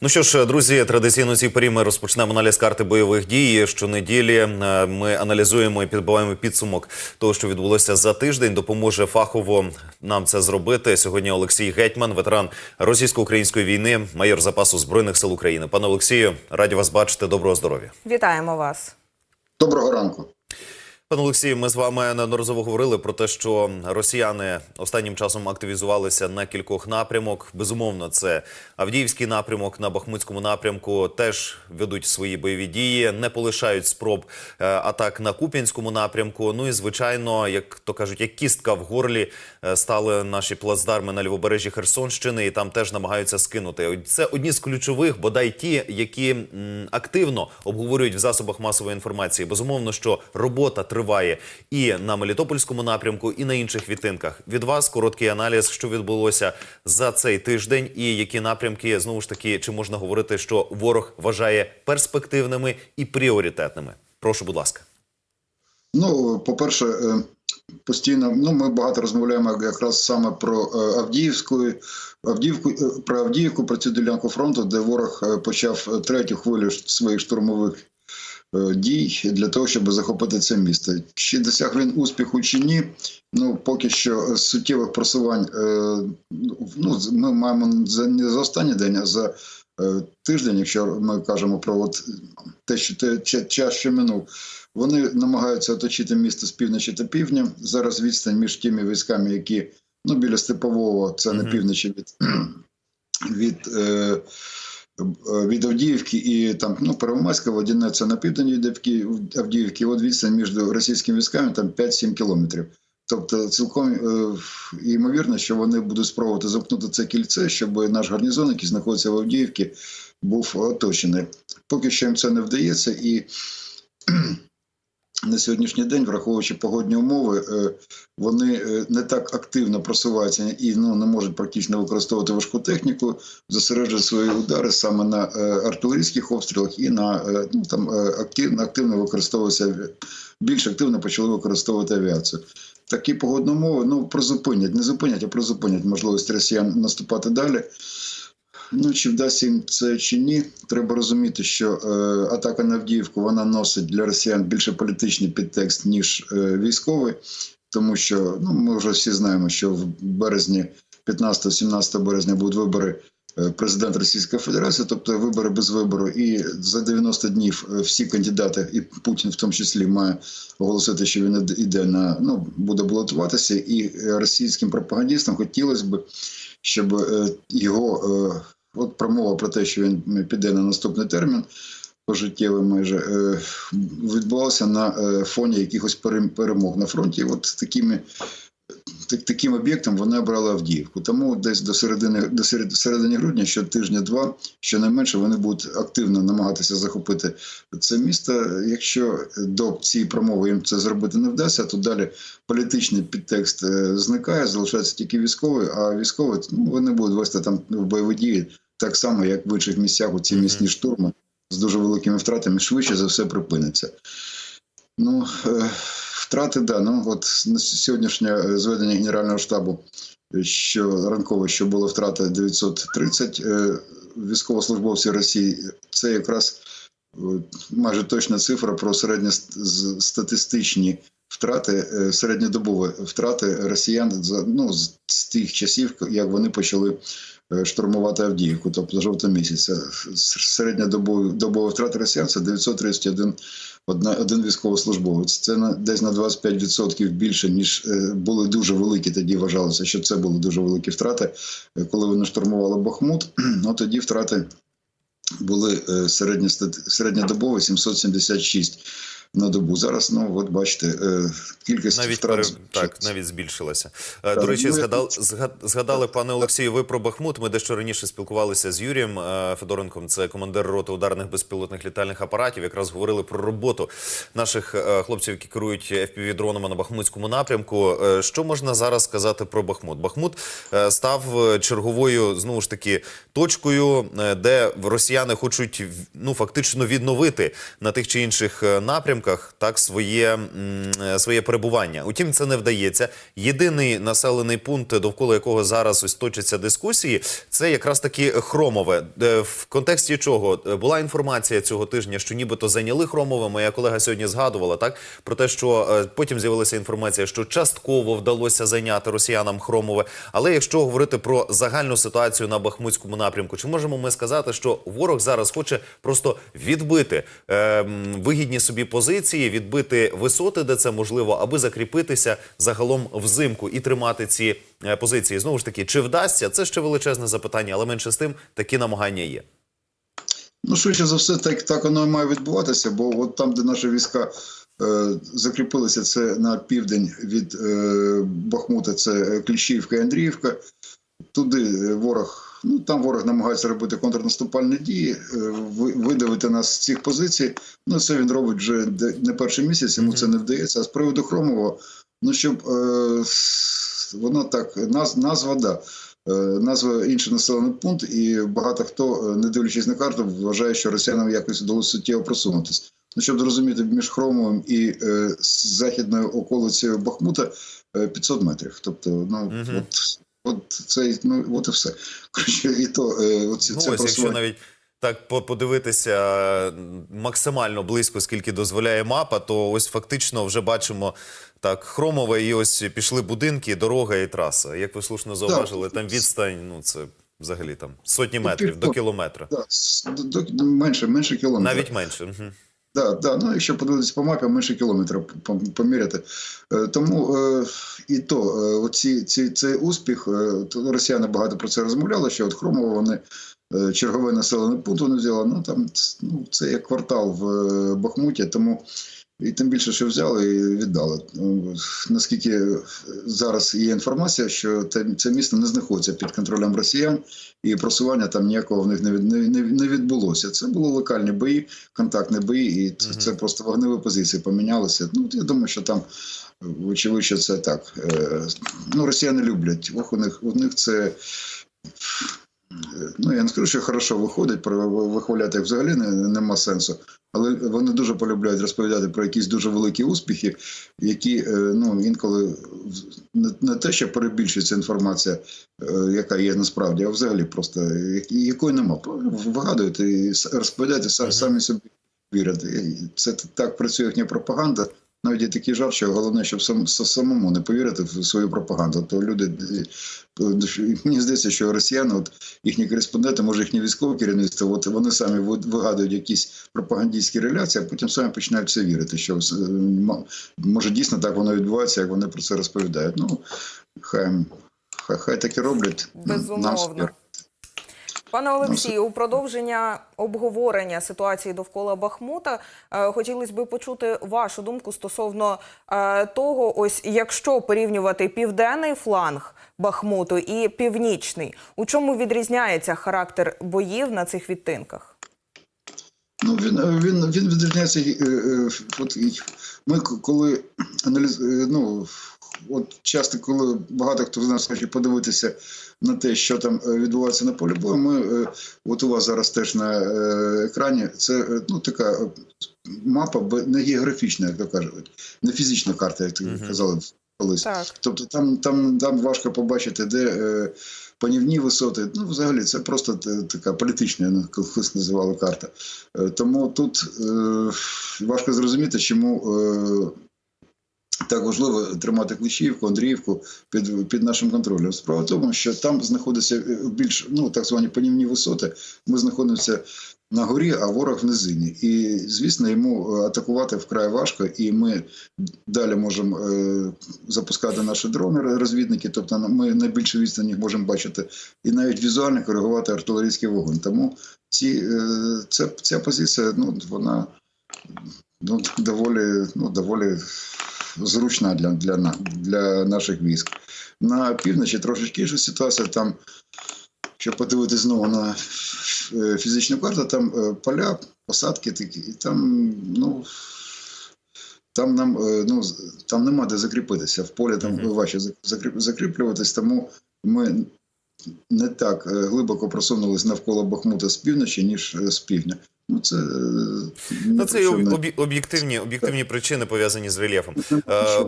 Ну що ж, друзі, традиційно у цій порі ми розпочнемо аналіз карти бойових дій. Щонеділі е, ми аналізуємо і підбиваємо підсумок того, що відбулося за тиждень. Допоможе фахово нам це зробити. Сьогодні Олексій Гетьман, ветеран російсько-української війни, майор запасу збройних сил України. Пане Олексію, раді вас бачити. Доброго здоров'я. Вітаємо вас. Доброго ранку. Пане Олексію, ми з вами неодноразово говорили про те, що росіяни останнім часом активізувалися на кількох напрямок. Безумовно, це Авдіївський напрямок на Бахмутському напрямку теж ведуть свої бойові дії, не полишають спроб е, атак на Куп'янському напрямку. Ну і звичайно, як то кажуть, як кістка в горлі е, стали наші плацдарми на лівобережжі Херсонщини, і там теж намагаються скинути. Це одні з ключових, бодай ті, які активно обговорюють в засобах масової інформації. Безумовно, що робота триває і на Мелітопольському напрямку, і на інших відтинках. Від вас короткий аналіз, що відбулося за цей тиждень, і які напрямки знову ж таки чи можна говорити, що ворог вважає перспективними і пріоритетними. Прошу, будь ласка. Ну, по-перше, е, постійно ну, ми багато розмовляємо якраз саме про е, Авдіївську, Авдіївку, е, про Авдіївку, про цю ділянку фронту, де ворог почав третю хвилю своїх штурмових дій для того, щоб захопити це місто. Чи досяг він успіху чи ні? Ну, поки що суттєвих просувань е, ну, ми маємо за не за останній день, а за е, тиждень, якщо ми кажемо про от те, що те, час, що минув. Вони намагаються оточити місто з півночі та півдня. Зараз відстань між тими військами, які ну біля Степового, це на півночі від, від, е, від Авдіївки і там ну Первомайська, Водяне це на південь від Авдіївки- Авдіївки. От відстань між російськими військами там 5-7 кілометрів. Тобто, цілком е, ймовірно, що вони будуть спробувати замкнути це кільце, щоб наш гарнізон, який знаходиться в Авдіївці, був оточений. Поки що їм це не вдається, і на сьогоднішній день, враховуючи погодні умови, е, вони е, не так активно просуваються і ну не можуть практично використовувати важку техніку, зосереджують свої удари саме на е, артилерійських обстрілах і на ну там активно активно використовується аві- більш активно почали використовувати авіацію. Такі погодні умови ну призупинять, не зупинять, а призупинять можливість росіян наступати далі. Ну, чи вдасться їм це чи ні, треба розуміти, що е, атака на Авдіївку вона носить для росіян більше політичний підтекст, ніж е, військовий, тому що ну, ми вже всі знаємо, що в березні, 15-17 березня будуть вибори е, президента Російської Федерації, тобто вибори без вибору. І за 90 днів е, всі кандидати, і Путін в тому числі, має оголосити, що він іде на ну буде балотуватися, і російським пропагандистам хотілося б, щоб е, його. От промова про те, що він піде на наступний термін пожиттєвий майже е, відбувалася на е, фоні якихось перемог на фронті. От такими так, таким об'єктом вони обрали Авдіївку. Тому десь до середини до серед- середини грудня, що тижня-два, щонайменше вони будуть активно намагатися захопити це місто. Якщо до цієї промови їм це зробити не вдасться, то далі політичний підтекст е, зникає, залишається тільки військовий. А військові ну, вони будуть вести там бойові дії так само, як в інших місцях у ці місні штурми з дуже великими втратами, швидше за все припиниться. Ну, е, втрати, да. Ну, от на сьогоднішнє е, зведення Генерального штабу, е, що ранкове, що було втрата 930 е, військовослужбовців Росії, це якраз майже точна цифра про середньостатистичні втрати, середньодобові втрати росіян за ну з, тих часів, як вони почали штурмувати Авдіївку, тобто жовтого місяця. Середня добова, добова втрата росіян це 931 одна, один військовослужбовець. Це на десь на 25% більше, ніж е, були дуже великі. Тоді вважалося, що це були дуже великі втрати. Е, Коли вони штурмували Бахмут, ну тоді втрати були е, середньодобові 776 на добу. Зараз, ну от бачите, е, кількість Навіть втрат так, навіть збільшилася. Е, Так, До речі, ну, згадали, я- згад- згадали пане Олексію. Ви про Бахмут. Ми дещо раніше спілкувалися з Юрієм е, Федоренком. Це командир роти ударних безпілотних літальних апаратів. Якраз говорили про роботу наших хлопців, які керують fpv дронами на Бахмутському напрямку. Що можна зараз сказати про Бахмут? Бахмут став черговою знову ж таки точкою, де росіяни хочуть ну фактично відновити на тих чи інших напрямках. Напрямках так своє, е, своє перебування. Утім, це не вдається. Єдиний населений пункт, довкола якого зараз ось точаться дискусії, це якраз таки Хромове. Е, В контексті чого Е, була інформація цього тижня, що нібито зайняли Хромове. Моя колега сьогодні згадувала так про те, що потім з'явилася інформація, що частково вдалося зайняти росіянам Хромове. Але якщо говорити про загальну ситуацію на Бахмутському напрямку, чи можемо ми сказати, що ворог зараз хоче просто відбити е, вигідні собі позиції, відбити висоти, де це можливо, аби закріпитися загалом взимку і тримати ці е, позиції? Знову ж таки, чи вдасться? Це ще величезне запитання, але менше з тим такі намагання є. Ну, швидше за все, так, так воно і має відбуватися, бо от там, де наші війська е, закріпилися, це на південь від е, Бахмута, це Кліщівка і Андріївка. Туди е, ворог, ну там ворог намагається робити контрнаступальні дії, е, ви- видавити нас з цих позицій. Ну, це він робить вже не перший місяць, йому це не вдається. А з приводу Хромового, ну щоб е, воно так, наз, назва, да. Е, Назва інший населений пункт, і багато хто, е, не дивлячись на карту, вважає, що росіянам якось вдалося суттєво просунутися. Ну, щоб зрозуміти, між Хромовим і е, західною околицею Бахмута е, 500 метрів. Тобто, ну Мгм. от, от це ну от і все. Коротше, і то е, оці, Ну, це ось, якщо навіть так подивитися максимально близько, скільки дозволяє мапа, то ось фактично вже бачимо так хромове, і ось пішли будинки, дорога і траса. Як ви слушно зауважили, там відстань, ну це взагалі там сотні метрів до кілометра, Да, до, до, менше, менше кілометра. навіть менше. Мгм. Да, да, ну якщо подивитися по мапі, менше кілометра поміряти. Е, Тому е, і то е, оці, ці, цей успіх, росіяни багато про це розмовляли, що от Хромово вони е, черговий населений пункт вони взяли. Ну там ну, це як квартал в Бахмуті, тому і тим більше, що взяли і віддали. Е, Наскільки зараз є інформація, що це місто не знаходиться під контролем росіян, і просування там ніякого в них не, від- не, не, не відбулося. Це були локальні бої, контактні бої, і це, просто вогневі позиції помінялися. Ну, я думаю, що там, вочевидь, що це так. Е, Ну, росіяни люблять. Ох, у них, у них це. Ну, я не скажу, що хорошо виходить, вихваляти їх взагалі не, нема сенсу. Але вони дуже полюбляють розповідати про якісь дуже великі успіхи, які е, ну, інколи не, те, що перебільшується інформація, е, яка є насправді, а взагалі просто якої нема. Вигадують і Мгм. самі собі вірять. Це так працює їхня пропаганда. Навіть є такий жарт, що головне, щоб сам, самому не повірити в свою пропаганду. То люди е, мені здається, що росіяни, от їхні кореспонденти, може їхнє військове керівництво, от вони самі ви- вигадують якісь пропагандистські реляції, а потім самі починають в це вірити. Що е, може дійсно так воно відбувається, як вони про це розповідають. Ну хай хай, хай так і роблять. Нам Безумовно. Пане Олексію, у продовження обговорення ситуації довкола Бахмута е, хотілося б почути вашу думку стосовно е, того, ось якщо порівнювати південний фланг Бахмуту і північний, у чому відрізняється характер боїв на цих відтинках? Ну, він, він, він відрізняється. е, От, ми коли аналіз, ну, от часто, коли багато хто з нас хоче подивитися на те, що там е, відбувається на полі бою, ми, е, от у вас зараз теж на е, екрані, це ну, така мапа, не географічна, як то кажуть, не фізична карта, як казали колись. Так. Тобто там, там, там важко побачити, де е, панівні висоти. Ну, взагалі, це просто така політична, ну, колись називали карта. Е, тому тут е, важко зрозуміти, чому е, так важливо тримати Кліщівку, Андріївку під, під нашим контролем. Справа в тому, що там знаходяться е, більш ну, так звані панівні висоти. Ми знаходимося на горі, а ворог в низині. І, звісно, йому е, атакувати вкрай важко, і ми далі можемо е, запускати наші дрони, розвідники, тобто ми на більшій відстані можемо бачити, і навіть візуально коригувати артилерійський вогонь. Тому ці, е, ця, ця позиція, ну, вона ну, доволі, ну, доволі зручна для, для, для наших військ. На півночі трошечки інша ситуація. Там, щоб подивитися знову на е, фізичну карту, там е, поля, посадки такі, і там, ну. Там нам е, ну там нема де закріпитися. В полі там важче закріплюватись, тому ми не так глибоко просунулись навколо Бахмута з півночі, ніж з півдня. Ну це Ну, це об'єктивні, об'єктивні причини пов'язані з рельєфом. не- Е,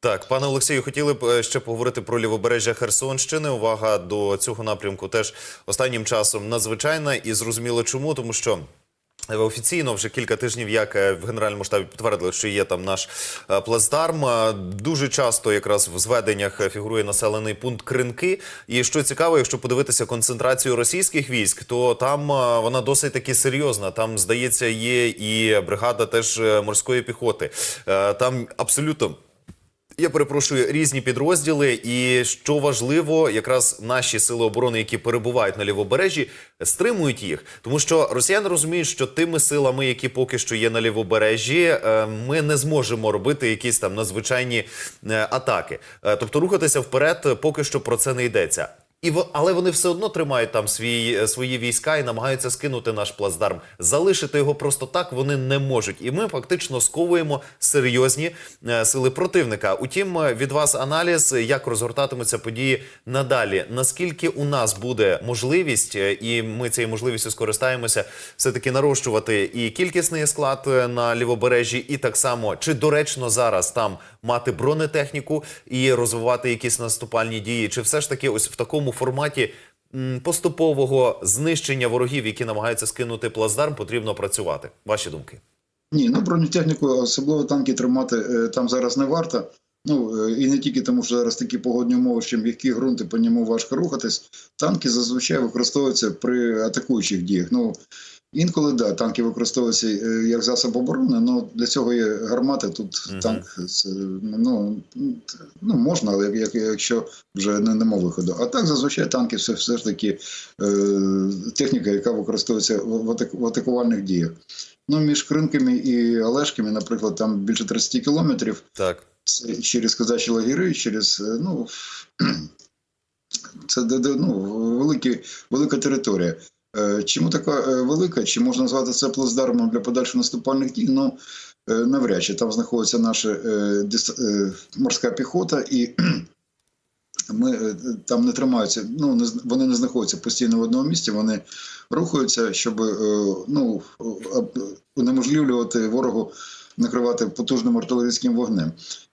Так, пане Олексію, хотіли б е, ще поговорити про лівобережжя Херсонщини. Увага до цього напрямку теж останнім часом надзвичайна і зрозуміло чому, тому що. Офіційно вже кілька тижнів, як е, в генеральному штабі підтвердили, що є там наш е, плацдарм. Е, Дуже часто якраз в зведеннях фігурує населений пункт Кринки. І що цікаво, якщо подивитися концентрацію російських військ, то там вона досить таки серйозна. Там, здається, є і бригада теж морської піхоти. Там абсолютно я перепрошую різні підрозділи, і що важливо, якраз наші сили оборони, які перебувають на лівобережжі, стримують їх, тому що росіяни розуміють, що тими силами, які поки що є на лівобережжі, е, ми не зможемо робити якісь там надзвичайні е, атаки. Е, Тобто рухатися вперед, поки що про це не йдеться. І в- але вони все одно тримають там свої, е, свої війська і намагаються скинути наш плацдарм. Залишити його просто так вони не можуть. І ми фактично сковуємо серйозні е, сили противника. Утім, е, від вас аналіз, як розгортатимуться події надалі. Наскільки у нас буде можливість, е, і ми цією можливістю скористаємося, все таки нарощувати і кількісний склад на лівобережжі, і так само чи доречно зараз там мати бронетехніку і розвивати якісь наступальні дії, чи все ж таки ось в такому форматі поступового знищення ворогів, які намагаються скинути плацдарм, потрібно працювати. Ваші думки? Ні, ну бронетехніку, особливо танки тримати е, там зараз не варто. Ну е, і не тільки тому, що зараз такі погодні умови, що м'які ґрунти по ньому важко рухатись. Танки зазвичай використовуються при атакуючих діях. Ну інколи да, танки використовуються е, як засоб оборони, але для цього є гармати. Тут Мгм. танк ну, ну можна, але як, як, якщо вже не нема виходу. А так зазвичай танки все, все ж таки е, техніка, яка використовується в, в, атак, в атакувальних діях. Ну, між Кринками і Олешками, наприклад, там більше 30 кілометрів. Так. Це через казачі лагери, через е, ну, це ну, великі, велика територія. Е, Чому така е, велика? Чи можна назвати це плацдармом для подальших наступальних дій? Ну, е, навряд чи там знаходиться наша морська піхота, і ми там не тримаються. Ну не вони не знаходяться постійно в одному місці. Вони рухаються, щоб ну унеможливлювати ворогу накривати потужним артилерійським вогнем.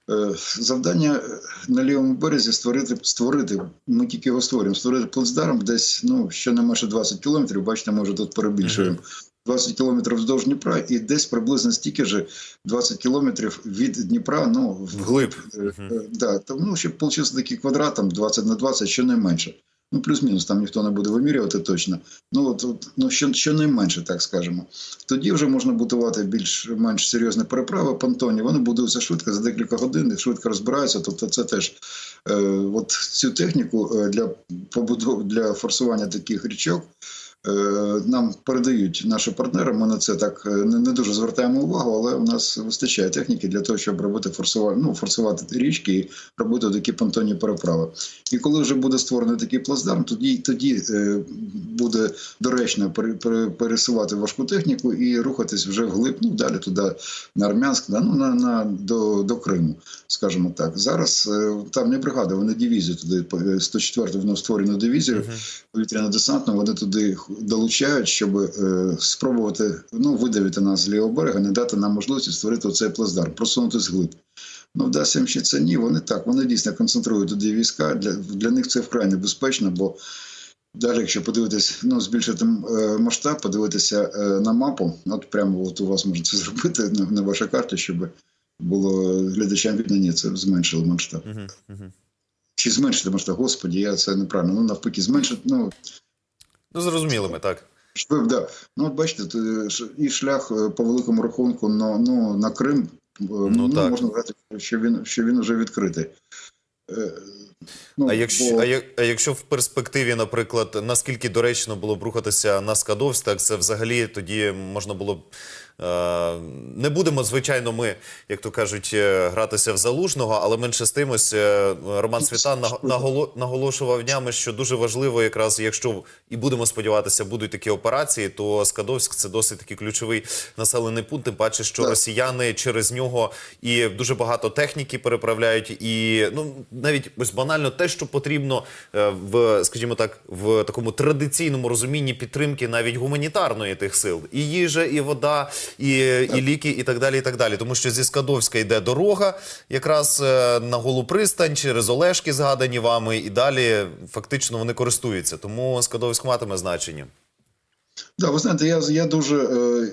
Е, Завдання е, на лівому березі створити створити. Ми тільки його створюємо. Створити плацдарм десь ну ще не менше 20 кілометрів. Бачите, ми вже тут перебільшуємо. 20 кілометрів вздовж Дніпра, і десь приблизно стільки ж 20 кілометрів від Дніпра. Ну Вглиб. Е, е, Да, там, ну, щоб получився такий квадрат, там 20 на 20, щонайменше. Ну, плюс-мінус, там ніхто не буде вимірювати точно. Ну, от, ну що, що найменше, так скажемо. Тоді вже можна будувати більш-менш серйозні переправи, понтоні. Вони будуються швидко, за декілька годин, швидко розбираються. Тобто, це теж е, от цю техніку е, для побудов для форсування таких річок. Е, Нам передають наші партнери. Ми на це так е, не, дуже звертаємо увагу, але у нас вистачає техніки для того, щоб робити форсувати, ну, форсувати річки і робити такі понтонні переправи. І коли вже буде створений такий плацдарм, тоді тоді е, буде доречно пере- пере- пересувати важку техніку і рухатись вже вглиб, ну далі туди на Армянськ, да, ну на, на до, до Криму, скажімо так. Зараз там не бригада, вони дивізію туди е, 104-ту вновь створену дивізію повітряно-десантну. Вони туди долучають, щоб е, спробувати ну видавити нас з лівого берега, не дати нам можливості створити цей плацдарм, просунутися вглиб. Ну, вдасться їм ще це ні. Вони так, вони дійсно концентрують туди війська. Для, для них це вкрай небезпечно, бо навіть якщо подивитись, ну, збільшити е, масштаб, подивитися е, на мапу, от прямо от у вас можна це зробити на, на вашій карті, щоб було глядачам видно, ні, це зменшило масштаб. Чи зменшити масштаб? Господі, я це неправильно. Ну, навпаки, зменшити, ну, Ну, зрозуміли ми, так. Да. Ну, от бачите, е, і шлях е, по великому рахунку на, ну, на Крим, ну, ну, так. можна сказати, що він, що він вже відкритий. Е, Ну, А якщо, бо- а, як, а якщо в перспективі, наприклад, наскільки доречно було б рухатися на Скадовськ, так це взагалі тоді можна було б Е, Не будемо, звичайно, ми, як то кажуть, е, гратися в залужного, але менше з тим, ось е, Роман Світан наго- наголошував днями, що дуже важливо, якраз якщо і будемо сподіватися, будуть такі операції, то Скадовськ це досить такий ключовий населений пункт. Тим паче, що росіяни через нього і дуже багато техніки переправляють, і ну навіть ось банально те, що потрібно е, в, скажімо так, в такому традиційному розумінні підтримки навіть гуманітарної тих сил, і їжа, і вода, і, і ліки, і так далі. І так далі. Тому що зі Скадовська йде дорога, якраз е, на голу пристань через Олешки, згадані вами, і далі фактично вони користуються. Тому Скадовськ матиме значення. Да, ви знаєте, я, я дуже е,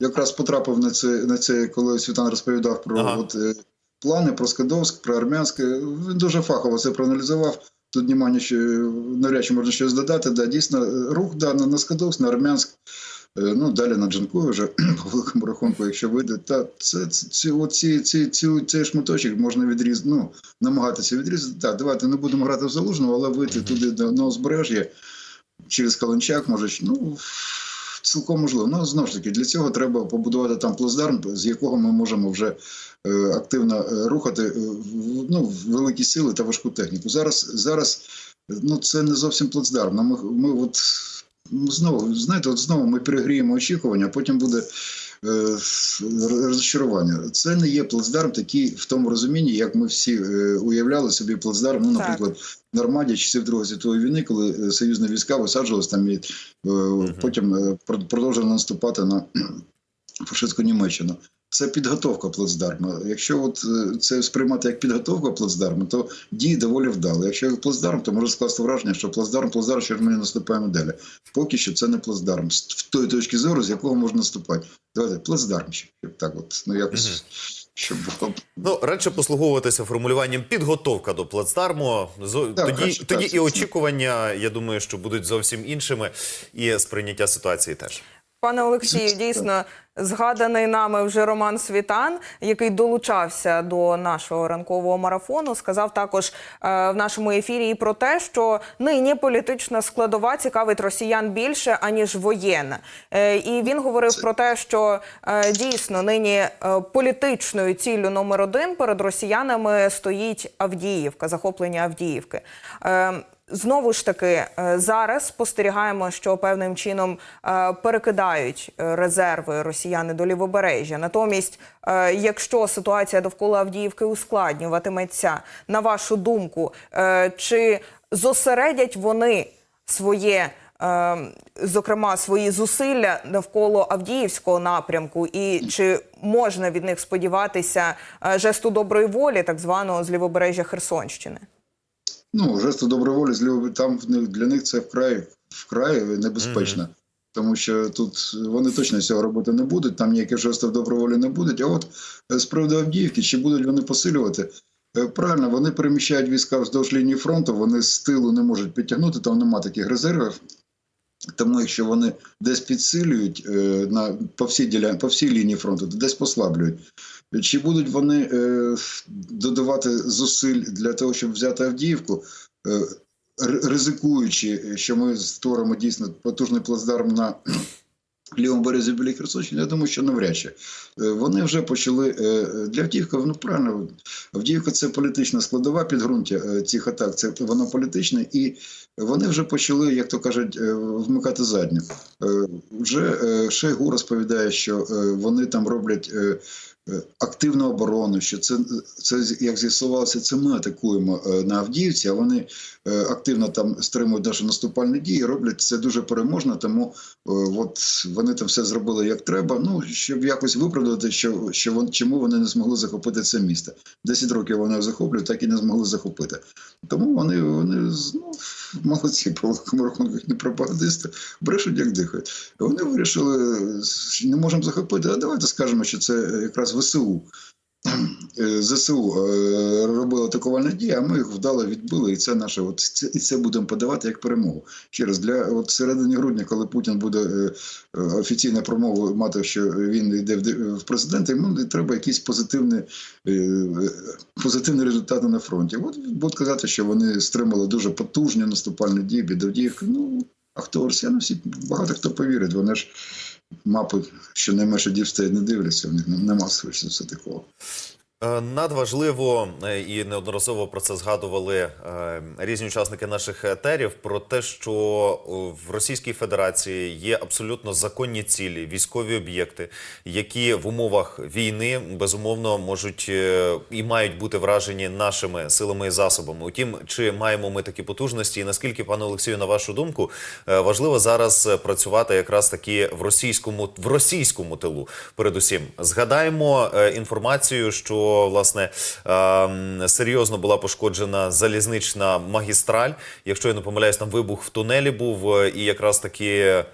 якраз потрапив на це, на це, коли Світан розповідав про Ага. от, е, плани про Скадовськ, про Армянське. Він дуже фахово це проаналізував. Тут немає ще навряд чи можна щось додати. Да, дійсно, е, рух да, на, на Скадовськ, на Армянськ, ну далі на Джанкою вже по великому рахунку, якщо вийде. Та це, це ці, оці, ці, ці, цей шматочок можна відрізати, ну, намагатися відрізати. Так, давайте не будемо грати в залужного, але вийти туди на узбережжя через Каланчак, може, ну цілком можливо. Ну знову ж таки, для цього треба побудувати там плацдарм, з якого ми можемо вже е, активно е, рухати е, в- ну, великі сили та важку техніку. Зараз зараз ну це не зовсім плацдарм. Ми, ми от ну, знову знаєте, от знову ми перегріємо очікування, а потім буде. е, Розчарування. Це не є плацдарм такий в тому розумінні, як ми всі е, уявляли собі плацдарм. Ну, наприклад, в Нормаді часів Другої світової війни, коли е, союзні війська висаджувалися там і е, потім е, продовжили наступати на фашистську Німеччину. Це підготовка плацдарму. Якщо от е, це сприймати як підготовка плацдарму, то дії доволі вдали. Якщо як плацдарм, то може скласти враження, що плацдарм, плацдарм, що ж ми наступаємо далі. Поки що це не плацдарм. З в тої точки зору, з якого можна наступати. Давайте плацдарм ще щоб так, от ну якось щоб було. Ну, радше послуговуватися формулюванням підготовка до плацдарму. Так, тоді краще, тоді так, і очікування, я думаю, що будуть зовсім іншими, і сприйняття ситуації теж. Пане Олексію, дійсно згаданий нами вже Роман Світан, який долучався до нашого ранкового марафону, сказав також е, в нашому ефірі і про те, що нині політична складова цікавить росіян більше аніж воєнна. Е, і він говорив про те, що е, дійсно нині е, політичною ціллю номер один перед росіянами стоїть Авдіївка, захоплення Авдіївки. Знову ж таки, е, зараз спостерігаємо, що певним чином е, перекидають е, резерви росіяни до лівобережжя. Натомість, якщо ситуація довкола Авдіївки ускладнюватиметься, на вашу думку, чи зосередять вони своє, зокрема, свої зусилля навколо Авдіївського напрямку, і чи можна від них сподіватися жесту доброї волі, так званого з лівобережжя Херсонщини? Ну, жесту доброволі там для них це вкрай вкрай небезпечно. Тому що тут вони точно цього робити не будуть, там ніяких жестів доброволі не будуть. А от е, з приводу Авдіївки, чи будуть вони посилювати? Е, Правильно, вони переміщають війська вздовж лінії фронту, вони з тилу не можуть підтягнути, там нема таких резервів. Тому якщо вони десь підсилюють е, на, по, всій діля, по всій лінії фронту, то десь послаблюють. Чи будуть вони е, додавати зусиль для того, щоб взяти Авдіївку, е, ризикуючи, що ми створимо дійсно потужний плацдарм на лівому березі біля Херсонщини, я думаю, що навряд чи. Е, Вони вже почали для Авдіївка, ну правильно, Авдіївка це політична складова підґрунтя цих атак, це воно політичне, і вони вже почали, як то кажуть, вмикати задню. Вже Шойгу розповідає, що вони там роблять активну оборону, що це, це як з'ясувалося, це ми атакуємо е, на Авдіївці, а вони е, активно там стримують наші наступальні дії, роблять це дуже переможно, тому е, от вони там все зробили як треба. Ну щоб якось виправдати, що, що вон, чому вони не змогли захопити це місто. Десять років вони захоплюють, так і не змогли захопити. Тому вони, вони ну, молодці по великому рахунку не пропагандисти, брешуть як дихають. Вони вирішили, що не можемо захопити, а давайте скажемо, що це якраз ВСУ. Е, ЗСУ е, робили атакувальні дії, а ми їх вдало відбили, і це наше от це і це будемо подавати як перемогу. Ще раз для от середини грудня, коли Путін буде е, е, промову мати, що він йде в, президенти, йому треба якісь позитивні, е, е, позитивні результати на фронті. От будуть казати, що вони стримали дуже потужні наступальні дії від Ну а хто росіяни всі багато хто повірить. Вони ж мапи, щонайменше дівстей не дивляться, в них нема все такого. Е, Надважливо е, і неодноразово про це згадували е, різні учасники наших етерів про те, що в Російській Федерації є абсолютно законні цілі, військові об'єкти, які в умовах війни безумовно можуть і мають бути вражені нашими силами і засобами. Утім, чи маємо ми такі потужності, і наскільки, пане Олексію, на вашу думку, важливо зараз працювати якраз таки в російському в російському тилу. Передусім, згадаємо інформацію, що власне ем, серйозно була пошкоджена залізнична магістраль. Якщо я не помиляюсь, там вибух в тунелі був, е, і якраз таки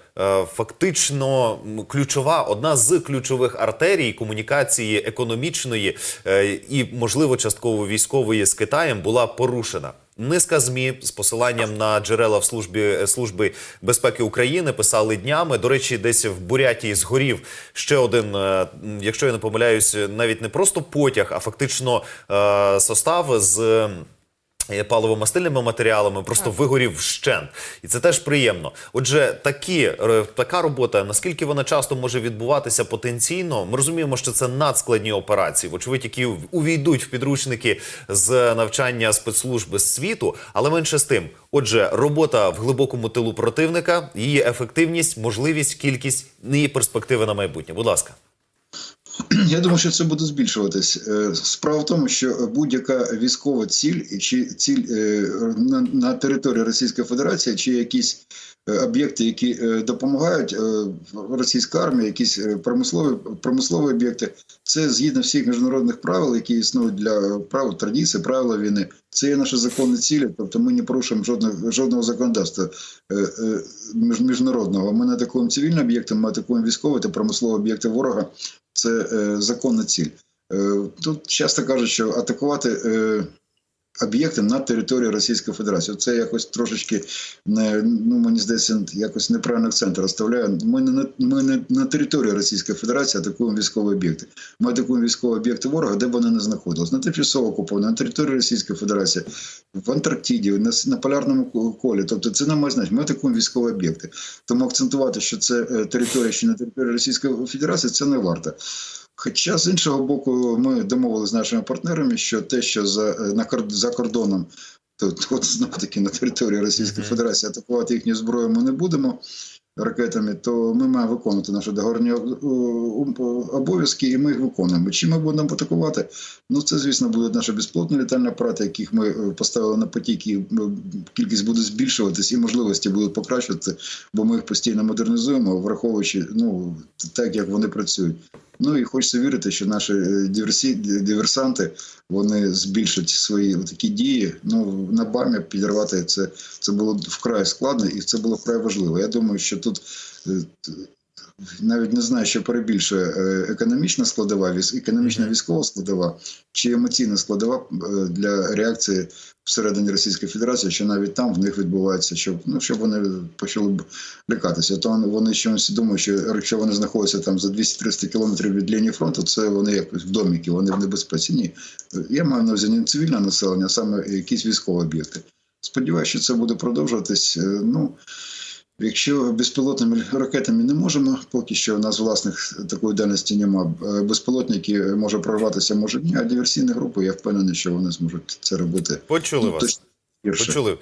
фактично ключова одна з ключових артерій комунікації економічної е, і, можливо, частково військової з Китаєм була порушена. Низка змі з посиланням на джерела в службі служби безпеки України писали днями. До речі, десь в Бурятії згорів ще один, е, якщо я не помиляюсь, навіть не просто потяг, а фактично е, состав з. Е, Паливо-мастильними матеріалами просто вигорів вщент, і це теж приємно. Отже, такі е, така робота, наскільки вона часто може відбуватися потенційно, ми розуміємо, що це надскладні операції, вочевидь, які увійдуть в підручники з навчання спецслужби з світу, але менше з тим. Отже, робота в глибокому тилу противника, її ефективність, можливість, кількість і перспективи на майбутнє. Будь ласка. Я думаю, що це буде збільшуватись. Е, Справа в тому, що будь-яка військова ціль чи ціль е, на, території Російської Федерації, чи якісь е, об'єкти, які допомагають російській армії, якісь промислові промислові об'єкти, це згідно всіх міжнародних правил, які існують для прав традицій, правила війни. Це є наші законні цілі, тобто ми не порушуємо жодного жодного законодавства між- міжнародного. Ми не атакуємо цивільні об'єкти, ми атакуємо військові та промислові об'єкти ворога це е, законна ціль. Е, тут часто кажуть, що атакувати е, об'єкти на території Російської Федерації. Це якось трошечки ну мені здається, якось неправильно акцент розставляє. Ми не на ми не на території Російської Федерації атакуємо військові об'єкти. Ми атакуємо військові об'єкти ворога, де б вони не знаходились. На тимчасово окупованій, на території Російської Федерації, в Антарктиді, на, на полярному колі. Тобто це не має значення. Ми атакуємо військові об'єкти. Тому акцентувати, що це е, територія, що на території Російської Федерації, це не варто. Хоча з іншого боку, ми домовилися з нашими партнерами, що те, що за, е, на, за кордоном, то от знову таки на території Російської. Федерації атакувати їхню зброю ми не будемо ракетами, то ми маємо виконувати наші договорні об- об- обов'язки, і ми їх виконуємо. Чим ми будемо атакувати? Ну це, звісно, будуть наші безпілотні літальні апарати, яких ми е, поставили на потік, і е, кількість буде збільшуватись, і можливості будуть покращувати, бо ми їх постійно модернізуємо, враховуючи ну так, як вони працюють. Ну і хочеться вірити, що наші е, диверсі, диверсанти вони збільшать свої такі дії. Ну на бамі підірвати це, це було вкрай складно і це було вкрай важливо. Я думаю, що тут е, навіть не знаю, що перебільшує е, економічна складова, економічна військова складова чи емоційна складова е, для реакції всередині Російської Федерації, що навіть там в них відбувається, щоб ну щоб вони почали б лякатися. То вони чомусь думають, що якщо вони знаходяться там за 200-300 кілометрів від лінії фронту, це вони якось в доміки, вони в небезпеці. Ні, я маю на увазі не цивільне населення, а саме якісь військові об'єкти. Сподіваюся, що це буде продовжуватись. Е, Ну якщо безпілотними ракетами не можемо, поки що у нас власних такої дальності нема. Е, Безпілотники може прорватися, може ні, а диверсійні групи, я впевнений, що вони зможуть це робити. Почули Ну, вас. точно гірше. Почули.